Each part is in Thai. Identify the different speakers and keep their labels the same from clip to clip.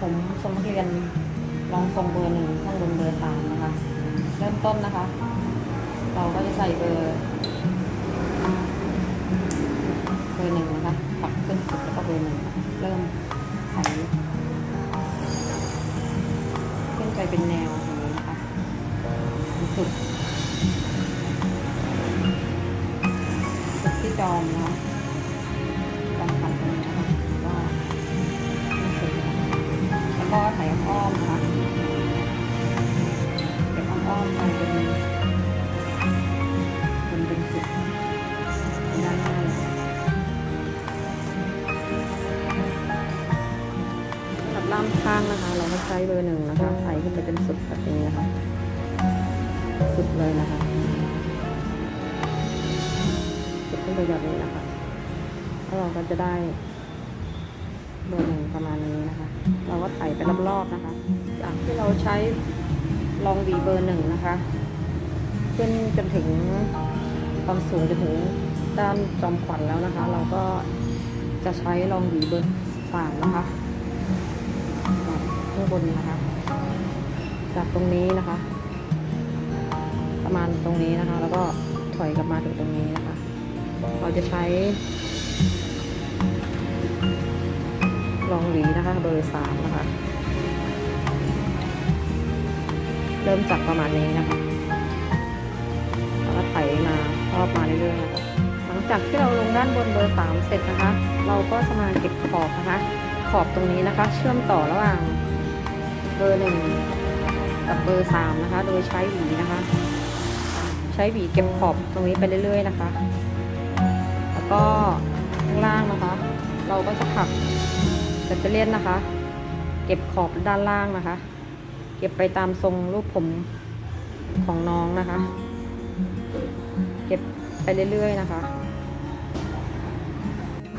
Speaker 1: ผมทรงเรียนลองทรงเบอร์หนึ่งข้างบนเบอร์สามนะคะ เริ่มต้นนะคะ เราก็จะใส่เบอร์เบอร์หนึ่งนะคะปักขึ้นสุดแล้วก็เบอร์หนึ่งเริ่มไถขึ้นไปเป็นแนวอย่างนี้นะคะสุดสุดที่จอมนะ แล้วก็ไถอ้อมๆนะคะเก็บอ้อมๆไปเป็นเป็นเป็นสุดด้านหน้าเลยสำหรับล่ามข้างนะคะ เราก็ใช้เบอร์หนึ่งนะคะใส่ขึ้นไปเป็นสุดแบบนี้นะคะ สุดเลยนะคะ สุดขึ้นไปแบบนี้นะคะแล้วเราก็จะได้ เบอร์หนึ่งประมาณนี้นะคะ เราก็ไถไปรอบๆนะคะ จากที่เราใช้ลองวีเบอร์หนึ่งนะคะ ขึ้นจนถึงความสูงจนถึงด้านจอมขวัญแล้วนะคะ เราก็จะใช้ลองวีเบอร์สามนะคะข้างบนนะคะ จากตรงนี้นะคะ ประมาณตรงนี้นะคะ แล้วก็ถอยกลับมาถึงตรงนี้นะคะ เราจะใช้ รองหวีนะคะเบอร์สามนะคะ เริ่มจากประมาณนี้นะคะแล้วก็ไถมารอบมาเรื่อยๆนะคะหลังจากที่เราลงด้านบนเบอร์สามเสร็จนะคะ เราก็จะมาเก็บขอบนะคะ ขอบตรงนี้นะคะ เชื่อมต่อระหว่างเบอร์หนึ่งกับเบอร์สามนะคะ โดยใช้หวีนะคะ ใช้หวีเก็บขอบตรงนี้ไปเรื่อยๆนะคะ แล้วก็ข้างล่างนะคะ เราก็จะขับ แบตเตอรี่นนะคะ เก็บขอบด้านล่างนะคะ เก็บไปตามทรงรูปผมของน้องนะคะ เก็บไปเรื่อยๆนะคะ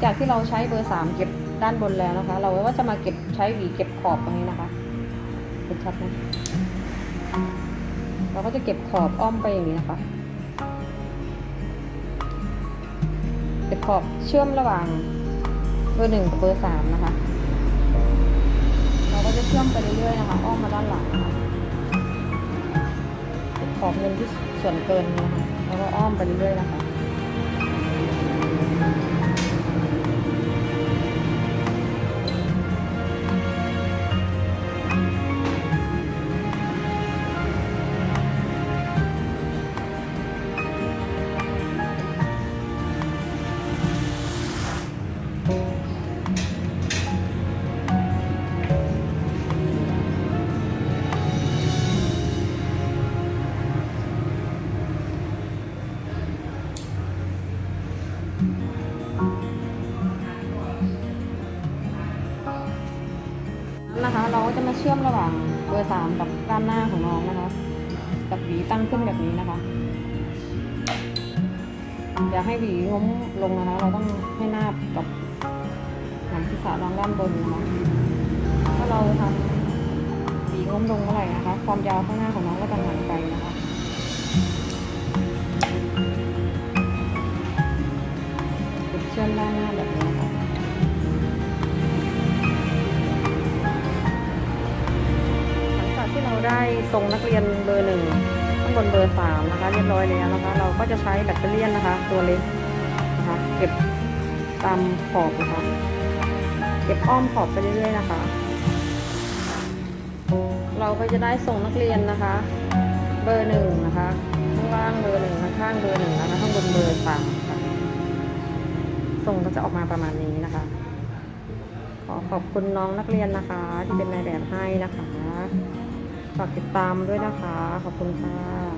Speaker 1: จากที่เราใช้เบอร์สามเก็บด้านบนแล้วนะคะ เราก็จะมาเก็บใช้หวีเก็บขอบตรงนี้นะคะเห็นชัดไหมเราก็จะเก็บขอบอ้อมไปอย่างนี้นะคะเก็บขอบเชื่อมระหว่างเบอร์หนึ่งกับเบอร์สามนะคะ จะเชื่อมไปเรื่อยๆนะคะอ้อมมาด้านหลังนะคะขอบเงินที่ส่วนเกินนะคะแล้วก็อ้อมไปเรื่อยๆนะคะ เราก็จะมาเชื่อมระหว่างเบอร์สามกับด้านหน้าของน้องนะคะกับหวีตั้งขึ้นแบบนี้นะคะอย่าให้หวีงมลงนะคะ เราต้องให้หน้ากับหนังศีรษะรองด้านบนนะคะถ้าเราทำหวีงมลงเมื่อไหร่นะคะ ความยาวข้างหน้าของน้องก็จะหายไปนะคะ ได้ทรงนักเรียนเบอร์หนึ่งข้างบนเบอร์สามนะคะ เรียบร้อยแล้วนะคะ เราก็จะใช้แบตเตอรี่ยนนะคะ ตัวเล็กนะคะ เก็บตามขอบนะคะ เก็บอ้อมขอบไปเรื่อยๆนะคะ เราก็จะได้ทรงนักเรียนนะคะ เบอร์หนึ่งนะคะข้างล่างเบอร์หนึ่งข้างข้างเบอร์หนึ่งนะคะข้างบนเบอร์สามค่ะทรงก็จะออกมาประมาณนี้นะคะขอขอบคุณน้องนักเรียนนะคะ ที่เป็นนายแบบให้นะคะากติดตามด้วยนะคะ ขอบคุณค่ะ